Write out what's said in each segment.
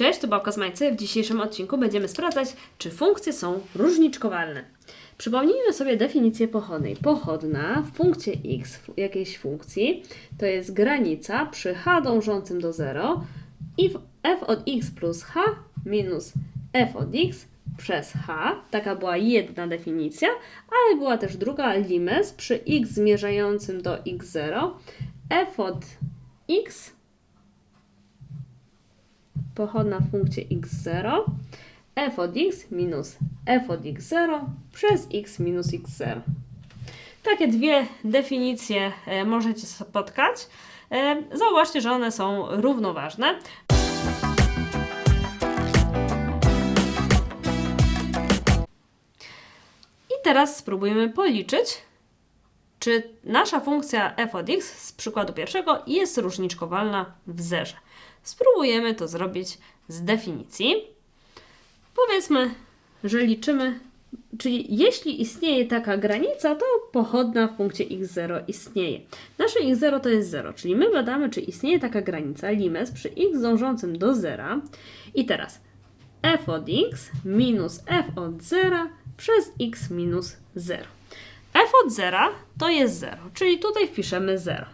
Cześć, to Bałka z Majcy. W dzisiejszym odcinku będziemy sprawdzać, czy funkcje są różniczkowalne. Przypomnijmy sobie definicję pochodnej. Pochodna w punkcie x jakiejś funkcji to jest granica przy h dążącym do 0 i f od x plus h minus f od x przez h. Taka była jedna definicja, ale była też druga limes przy x zmierzającym do x0 f od x pochodna w punkcie x0 f od x minus f od x0 przez x minus x0. Takie dwie definicje e, możecie spotkać. E, Zauważcie, że one są równoważne. I teraz spróbujemy policzyć, czy nasza funkcja f od x z przykładu pierwszego jest różniczkowalna w zerze. Spróbujemy to zrobić z definicji. Powiedzmy, że liczymy, czyli jeśli istnieje taka granica, to pochodna w punkcie x0 istnieje. Nasze x0 to jest 0, czyli my badamy, czy istnieje taka granica, limes przy x dążącym do 0. I teraz f od x minus f od 0 przez x minus 0. f od 0 to jest 0, czyli tutaj wpiszemy 0.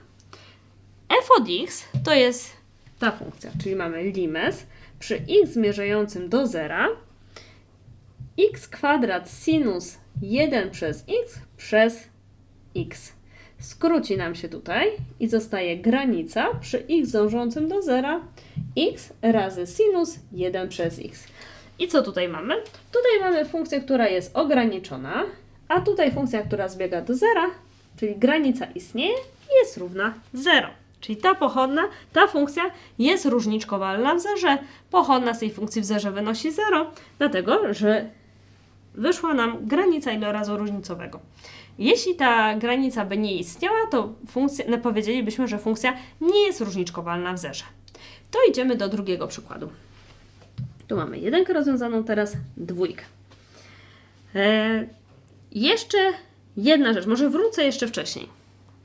f od x to jest ta funkcja, czyli mamy limes przy x zmierzającym do 0 x kwadrat sinus 1 przez x przez x. Skróci nam się tutaj i zostaje granica przy x dążącym do 0 x razy sinus 1 przez x. I co tutaj mamy? Tutaj mamy funkcję, która jest ograniczona, a tutaj funkcja, która zbiega do zera, czyli granica istnieje jest równa 0. Czyli ta pochodna, ta funkcja jest różniczkowalna w zerze. Pochodna z tej funkcji w zerze wynosi 0, dlatego że wyszła nam granica ilorazu różnicowego. Jeśli ta granica by nie istniała, to funkcja, no powiedzielibyśmy, że funkcja nie jest różniczkowalna w zerze. To idziemy do drugiego przykładu. Tu mamy jedynkę rozwiązaną, teraz dwójkę. E, jeszcze jedna rzecz, może wrócę jeszcze wcześniej.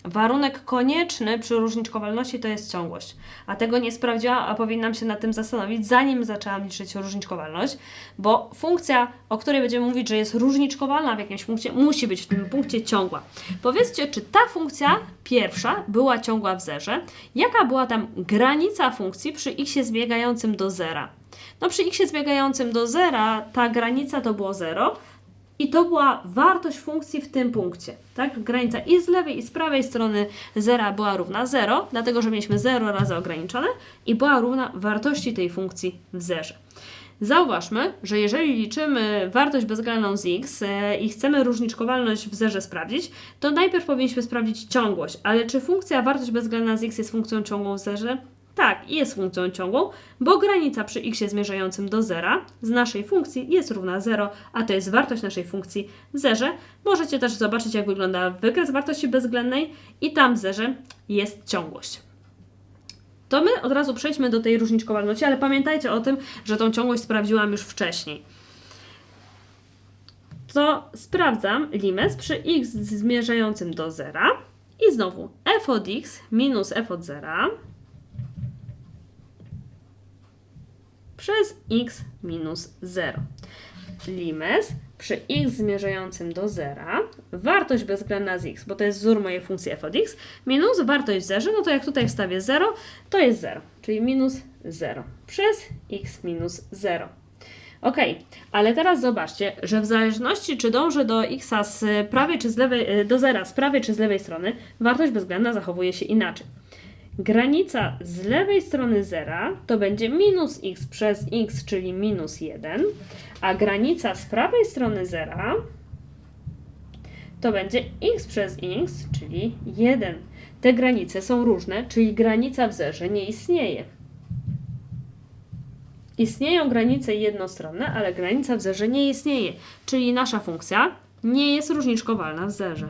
Warunek konieczny przy różniczkowalności to jest ciągłość. A tego nie sprawdziłam, a powinnam się nad tym zastanowić, zanim zaczęłam liczyć różniczkowalność, bo funkcja, o której będziemy mówić, że jest różniczkowalna w jakimś punkcie, musi być w tym punkcie ciągła. Powiedzcie, czy ta funkcja pierwsza była ciągła w zerze? Jaka była tam granica funkcji przy x zbiegającym do zera? No przy x zbiegającym do zera ta granica to było 0, i to była wartość funkcji w tym punkcie. Tak? Granica i z lewej, i z prawej strony zera była równa 0, dlatego że mieliśmy 0 razy ograniczone i była równa wartości tej funkcji w zerze. Zauważmy, że jeżeli liczymy wartość bezwzględną z x e, i chcemy różniczkowalność w zerze sprawdzić, to najpierw powinniśmy sprawdzić ciągłość. Ale czy funkcja wartość bezwzględna z x jest funkcją ciągłą w zerze? Tak, jest funkcją ciągłą, bo granica przy x zmierzającym do zera z naszej funkcji jest równa 0, a to jest wartość naszej funkcji w zerze. Możecie też zobaczyć, jak wygląda wykres wartości bezwzględnej i tam w zerze jest ciągłość. To my od razu przejdźmy do tej różniczkowalności, ale pamiętajcie o tym, że tą ciągłość sprawdziłam już wcześniej. To sprawdzam limes przy x zmierzającym do zera i znowu f od x minus f od zera przez x minus 0. Limes przy x zmierzającym do zera, wartość bezwzględna z x, bo to jest wzór mojej funkcji f od x, minus wartość zerze, no to jak tutaj wstawię 0, to jest 0, czyli minus 0 przez x minus 0. Ok, ale teraz zobaczcie, że w zależności czy dążę do x z prawej czy z lewej, do zera z prawej czy z lewej strony, wartość bezwzględna zachowuje się inaczej. Granica z lewej strony zera to będzie minus x przez x, czyli minus 1, a granica z prawej strony zera to będzie x przez x, czyli 1. Te granice są różne, czyli granica w zerze nie istnieje. Istnieją granice jednostronne, ale granica w zerze nie istnieje, czyli nasza funkcja nie jest różniczkowalna w zerze.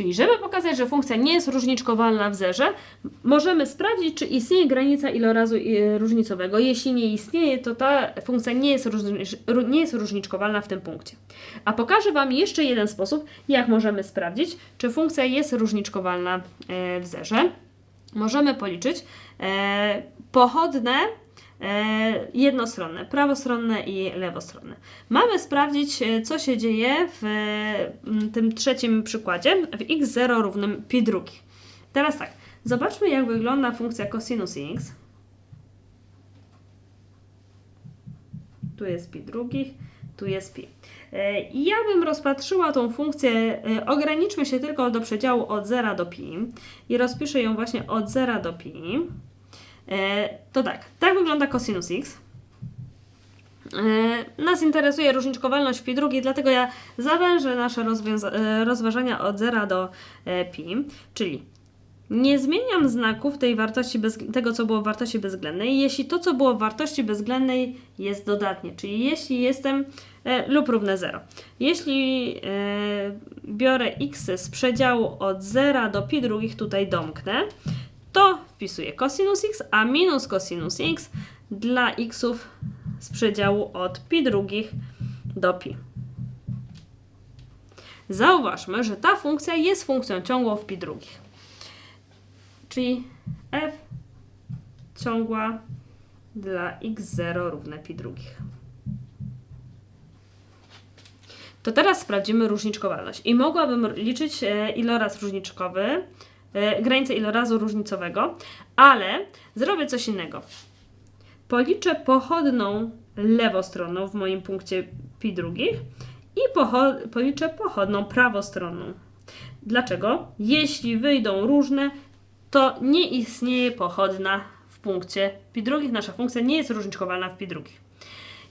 Czyli żeby pokazać, że funkcja nie jest różniczkowalna w zerze, możemy sprawdzić, czy istnieje granica ilorazu y, różnicowego. Jeśli nie istnieje, to ta funkcja nie jest, nie jest różniczkowalna w tym punkcie. A pokażę Wam jeszcze jeden sposób, jak możemy sprawdzić, czy funkcja jest różniczkowalna e, w zerze. Możemy policzyć e, pochodne jednostronne, prawostronne i lewostronne. Mamy sprawdzić, e, co się dzieje w e, tym trzecim przykładzie, w x0 równym pi drugi. Teraz tak, zobaczmy jak wygląda funkcja cosinus x. Tu jest pi drugich, tu jest pi. E, ja bym rozpatrzyła tą funkcję, e, ograniczmy się tylko do przedziału od 0 do pi i rozpiszę ją właśnie od 0 do pi. E, To tak, tak wygląda cosinus x. E, Nas interesuje różniczkowalność pi drugiej, dlatego ja zawężę nasze e, rozważania od 0 do pi, czyli nie zmieniam znaków tej wartości bez, tego, co było w wartości bezwzględnej, jeśli to, co było w wartości bezwzględnej jest dodatnie, czyli jeśli jestem e, lub równe 0. Jeśli e, biorę x z przedziału od 0 do pi drugich, tutaj domknę, to wpisuję cosinus x, a minus cosinus x dla xów z przedziału od pi drugich do pi. Zauważmy, że ta funkcja jest funkcją ciągłą w pi drugich. Czyli f ciągła dla x0 równe pi drugich. To teraz sprawdzimy różniczkowalność. I mogłabym liczyć e, iloraz różniczkowy, granicę ilorazu różnicowego, ale zrobię coś innego. Policzę pochodną lewostronną w moim punkcie pi drugich i pocho- policzę pochodną prawostronną. Dlaczego? Jeśli wyjdą różne, to nie istnieje pochodna w punkcie pi drugich. Nasza funkcja nie jest różniczkowalna w pi drugich.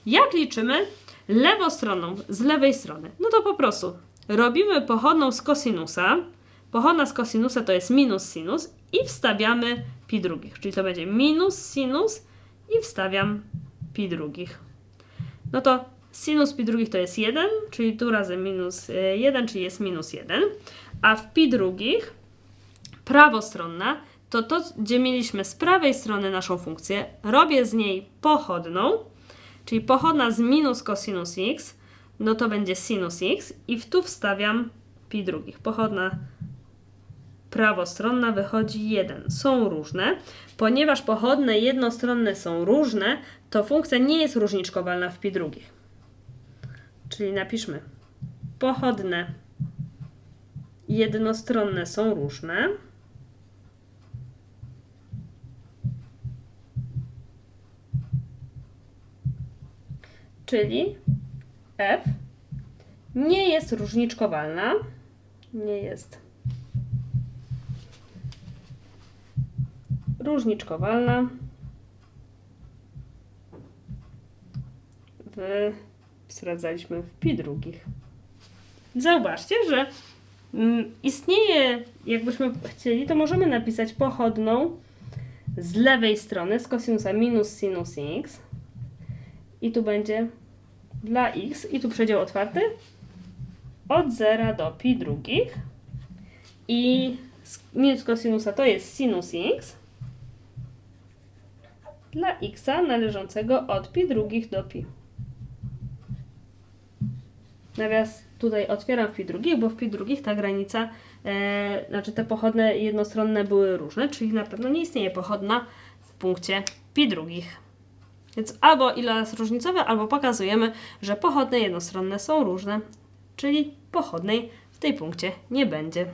Jak liczymy lewostroną z lewej strony? No to po prostu robimy pochodną z kosinusa. Pochodna z kosinusa to jest minus sinus i wstawiamy pi drugich. Czyli to będzie minus sinus i wstawiam pi drugich. No to sinus pi drugich to jest 1, czyli tu razy minus 1, czyli jest minus 1. A w pi drugich prawostronna to to, gdzie mieliśmy z prawej strony naszą funkcję, robię z niej pochodną, czyli pochodna z minus cosinus x, no to będzie sinus x i w tu wstawiam pi drugich. Pochodna prawostronna wychodzi 1. Są różne. Ponieważ pochodne jednostronne są różne, to funkcja nie jest różniczkowalna w pi drugich. Czyli napiszmy pochodne jednostronne są różne. Czyli f nie jest różniczkowalna. Nie jest różniczkowalna. W, sprawdzaliśmy w pi drugich. Zauważcie, że mm, istnieje, jakbyśmy chcieli, to możemy napisać pochodną z lewej strony z kosinusa minus sinus x. I tu będzie dla x. I tu przedział otwarty. Od 0 do pi drugich. I minus kosinusa to jest sinus x dla x należącego od pi drugich do pi. Nawias tutaj otwieram w pi drugich, bo w pi drugich ta granica, e, znaczy te pochodne jednostronne były różne, czyli na pewno nie istnieje pochodna w punkcie pi drugich. Więc albo iloraz różnicowy, albo pokazujemy, że pochodne jednostronne są różne, czyli pochodnej w tej punkcie nie będzie.